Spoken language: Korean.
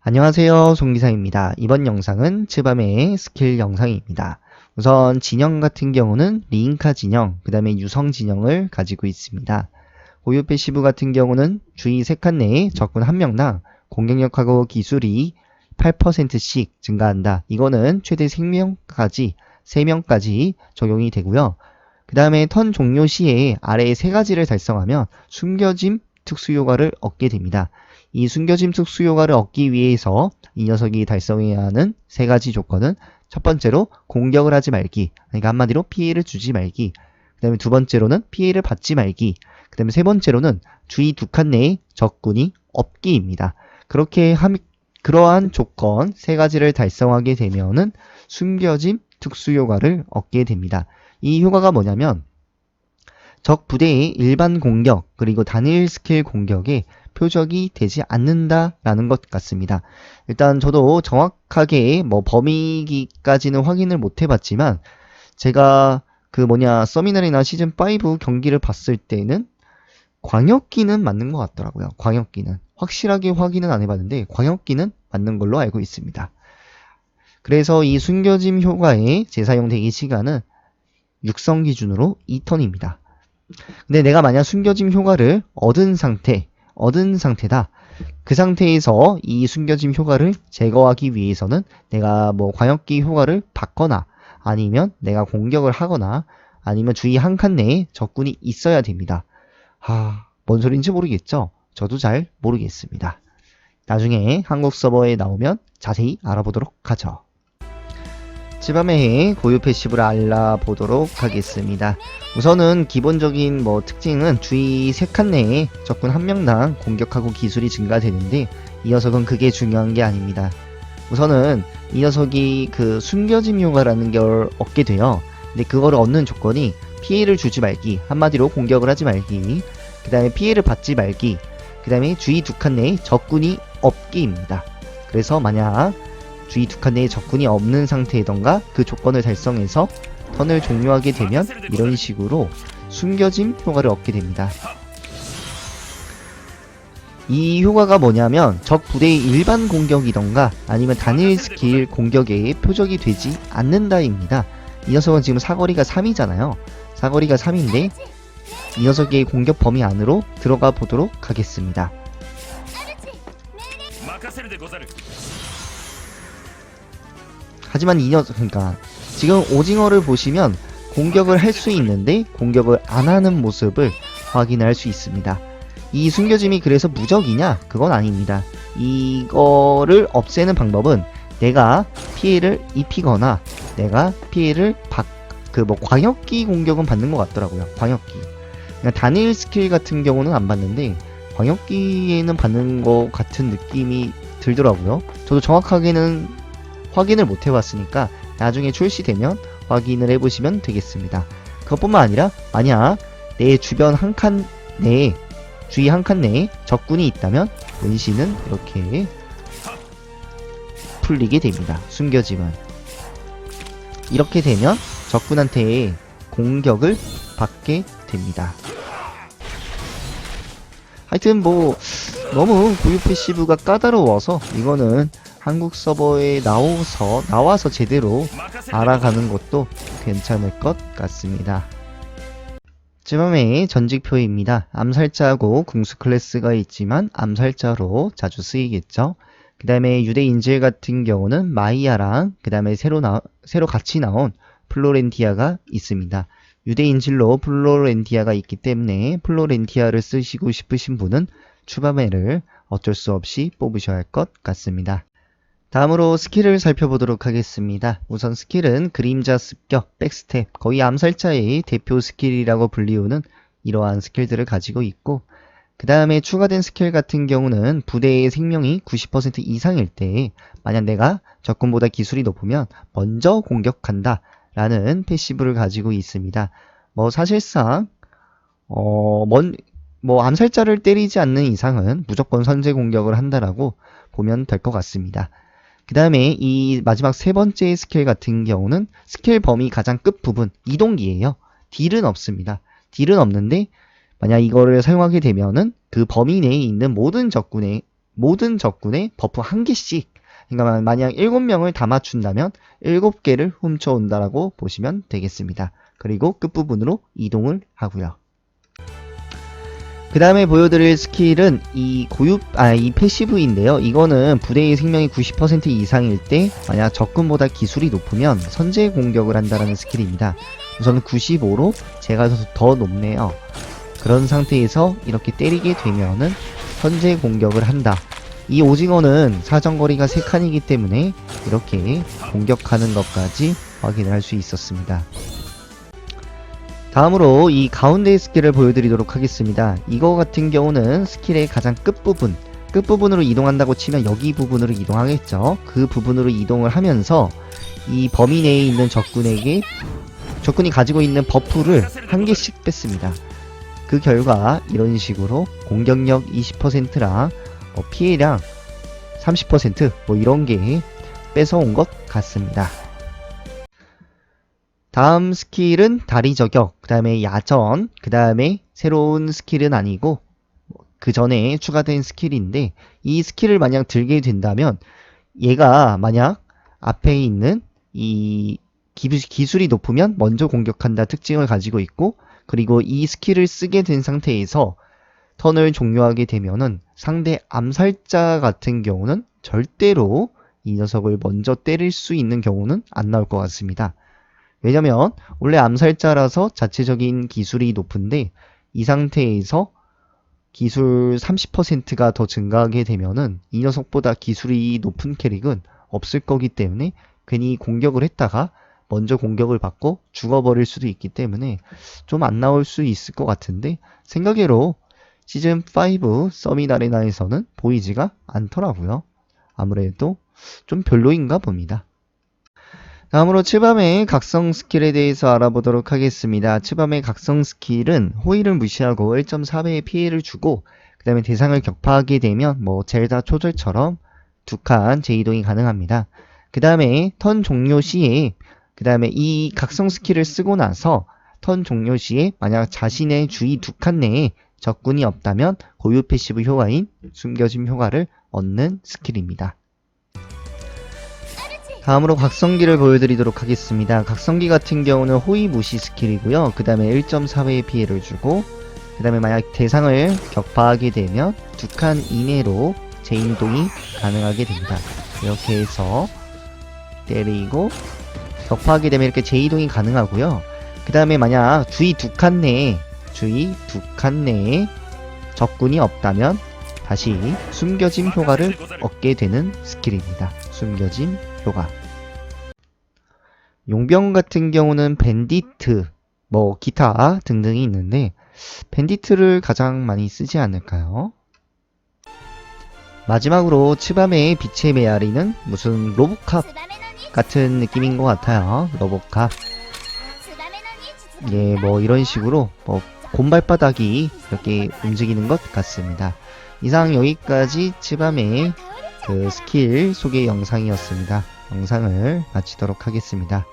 안녕하세요 송기사입니다. 이번 영상은 츠밤의 스킬 영상입니다. 우선 진영 같은 경우는 리인카 진영, 그 다음에 유성 진영을 가지고 있습니다. 고유 패시브 같은 경우는 주위 3칸 내에 적군 1명당 공격력하고 기술이 8%씩 증가한다. 이거는 최대 3명까지, 3명까지 적용이 되고요. 그 다음에 턴 종료 시에 아래 세 가지를 달성하면 숨겨짐 특수 효과를 얻게 됩니다. 이 숨겨짐 특수 효과를 얻기 위해서 이 녀석이 달성해야 하는 세 가지 조건은 첫 번째로 공격을 하지 말기. 그러니까 한마디로 피해를 주지 말기. 그 다음에 두 번째로는 피해를 받지 말기. 그 다음에 세 번째로는 주위 두칸 내에 적군이 없기입니다. 그렇게 함, 그러한 조건 세 가지를 달성하게 되면은 숨겨짐 특수 효과를 얻게 됩니다. 이 효과가 뭐냐면 적 부대의 일반 공격 그리고 단일 스킬 공격에 표적이 되지 않는다라는 것 같습니다. 일단 저도 정확하게 뭐 범위기까지는 확인을 못 해봤지만 제가 그 뭐냐 서미널이나 시즌 5 경기를 봤을 때는 광역기는 맞는 것 같더라고요. 광역기는 확실하게 확인은 안 해봤는데 광역기는 맞는 걸로 알고 있습니다. 그래서 이 숨겨짐 효과의 재사용 대기 시간은 육성 기준으로 2턴입니다. 근데 내가 만약 숨겨짐 효과를 얻은 상태, 얻은 상태다. 그 상태에서 이 숨겨짐 효과를 제거하기 위해서는 내가 뭐 광역기 효과를 받거나 아니면 내가 공격을 하거나 아니면 주위 한 칸 내에 적군이 있어야 됩니다. 하, 뭔 소린지 모르겠죠? 저도 잘 모르겠습니다. 나중에 한국 서버에 나오면 자세히 알아보도록 하죠. 지밤의 고유 패시브를 알아보도록 하겠습니다. 우선은 기본적인 뭐 특징은 주위 3칸 내에 적군 한 명당 공격하고 기술이 증가되는데 이 녀석은 그게 중요한 게 아닙니다. 우선은 이 녀석이 그 숨겨짐 효과라는 걸 얻게 돼요. 근데 그거를 얻는 조건이 피해를 주지 말기, 한마디로 공격을 하지 말기, 그 다음에 피해를 받지 말기, 그 다음에 주위 두칸 내에 적군이 없기입니다. 그래서 만약 주위 두 칸 내에 적군이 없는 상태이던가 그 조건을 달성해서 턴을 종료하게 되면 이런 식으로 숨겨짐 효과를 얻게 됩니다. 이 효과가 뭐냐면 적 부대의 일반 공격이던가 아니면 단일 스킬 공격에 표적이 되지 않는다입니다. 이 녀석은 지금 사거리가 3이잖아요. 사거리가 3인데 이 녀석의 공격 범위 안으로 들어가 보도록 하겠습니다. 하지만 이 녀석 그러니까 지금 오징어를 보시면 공격을 할 수 있는데 공격을 안 하는 모습을 확인할 수 있습니다. 이 숨겨짐이 그래서 무적이냐? 그건 아닙니다. 이거를 없애는 방법은 내가 피해를 입히거나 내가 피해를 받, 그 뭐 광역기 공격은 받는 것 같더라고요. 광역기. 그냥 단일 스킬 같은 경우는 안 받는데 광역기에는 받는 것 같은 느낌이 들더라고요. 저도 정확하게는 확인을 못 해봤으니까 나중에 출시되면 확인을 해보시면 되겠습니다. 그것뿐만 아니라 만약 내 주변 한 칸 내에 주위 한 칸 내에 적군이 있다면 은신은 이렇게 풀리게 됩니다. 숨겨짐은 이렇게 되면 적군한테 공격을 받게 됩니다. 하여튼 뭐 너무 고유 패시브가 까다로워서 이거는 한국 서버에 나와서, 나와서 제대로 알아가는 것도 괜찮을 것 같습니다. 지금의 전직표입니다. 암살자하고 궁수 클래스가 있지만 암살자로 자주 쓰이겠죠. 그 다음에 유대 인질 같은 경우는 마이아랑 그 다음에 새로, 나, 새로 같이 나온 플로렌티아가 있습니다. 유대 인질로 플로렌티아가 있기 때문에 플로렌티아를 쓰시고 싶으신 분은 추바메를 어쩔 수 없이 뽑으셔야 할 것 같습니다. 다음으로 스킬을 살펴보도록 하겠습니다. 우선 스킬은 그림자 습격, 백스텝, 거의 암살자의 대표 스킬이라고 불리우는 이러한 스킬들을 가지고 있고 그 다음에 추가된 스킬 같은 경우는 부대의 생명이 90% 이상일 때 만약 내가 적군보다 기술이 높으면 먼저 공격한다 라는 패시브를 가지고 있습니다. 뭐 사실상 어, 먼, 뭐 암살자를 때리지 않는 이상은 무조건 선제 공격을 한다라고 보면 될 것 같습니다. 그 다음에 이 마지막 세 번째 스킬 같은 경우는 스킬 범위 가장 끝 부분 이동기예요. 딜은 없습니다. 딜은 없는데 만약 이거를 사용하게 되면은 그 범위 내에 있는 모든 적군의 모든 적군에 버프 한 개씩 그러니까 만약 7명을 다 맞춘다면 7개를 훔쳐온다라고 보시면 되겠습니다. 그리고 끝부분으로 이동을 하고요. 그 다음에 보여드릴 스킬은 이 고유, 아, 이 패시브인데요. 이거는 부대의 생명이 90% 이상일 때, 만약 적군보다 기술이 높으면 선제 공격을 한다라는 스킬입니다. 우선 95로 제가 더, 더 높네요. 그런 상태에서 이렇게 때리게 되면은 선제 공격을 한다. 이 오징어는 사정거리가 3칸이기 때문에 이렇게 공격하는 것까지 확인을 할 수 있었습니다. 다음으로 이 가운데의 스킬을 보여드리도록 하겠습니다. 이거 같은 경우는 스킬의 가장 끝부분, 끝부분으로 이동한다고 치면 여기 부분으로 이동하겠죠. 그 부분으로 이동을 하면서 이 범위 내에 있는 적군에게 적군이 가지고 있는 버프를 한 개씩 뺐습니다. 그 결과 이런 식으로 공격력 20%랑 뭐 피해량 30%뭐 이런 게 뺏어온 것 같습니다. 다음 스킬은 다리 저격, 그 다음에 야전, 그 다음에 새로운 스킬은 아니고 그 전에 추가된 스킬인데 이 스킬을 만약 들게 된다면 얘가 만약 앞에 있는 이 기- 기술이 높으면 먼저 공격한다 특징을 가지고 있고 그리고 이 스킬을 쓰게 된 상태에서 턴을 종료하게 되면은 상대 암살자 같은 경우는 절대로 이 녀석을 먼저 때릴 수 있는 경우는 안 나올 것 같습니다. 왜냐면 원래 암살자라서 자체적인 기술이 높은데 이 상태에서 기술 30%가 더 증가하게 되면은 이 녀석보다 기술이 높은 캐릭은 없을 거기 때문에 괜히 공격을 했다가 먼저 공격을 받고 죽어버릴 수도 있기 때문에 좀 안 나올 수 있을 것 같은데 생각외로 시즌5 서밋 아레나에서는 보이지가 않더라고요. 아무래도 좀 별로인가 봅니다. 다음으로 츠밤의 각성 스킬에 대해서 알아보도록 하겠습니다. 츠밤의 각성 스킬은 호의를 무시하고 1.4배의 피해를 주고 그 다음에 대상을 격파하게 되면 뭐 젤다 초절처럼 두 칸 재이동이 가능합니다. 그 다음에 턴 종료 시에 그 다음에 이 각성 스킬을 쓰고 나서 턴 종료 시에 만약 자신의 주위 두 칸 내에 적군이 없다면 고유 패시브 효과인 숨겨짐 효과를 얻는 스킬입니다. 다음으로 각성기를 보여드리도록 하겠습니다. 각성기 같은 경우는 호위 무시 스킬이고요. 그 다음에 1.4배의 피해를 주고 그 다음에 만약 대상을 격파하게 되면 두 칸 이내로 재인동이 가능하게 됩니다. 이렇게 해서 때리고 격파하게 되면 이렇게 재이동이 가능하고요. 그 다음에 만약 주위 두 칸 내에 주위 두 칸 내에 적군이 없다면 다시 숨겨짐 효과를 얻게 되는 스킬입니다. 숨겨짐 효과. 용병 같은 경우는 밴디트, 뭐 기타 등등이 있는데 밴디트를 가장 많이 쓰지 않을까요? 마지막으로 츠밤의 빛의 메아리는 무슨 로보캅 같은 느낌인 것 같아요. 로보캅. 예, 뭐 이런 식으로 뭐 곰발바닥이 이렇게 움직이는 것 같습니다. 이상 여기까지 츠밤의 그 스킬 소개 영상이었습니다. 영상을 마치도록 하겠습니다.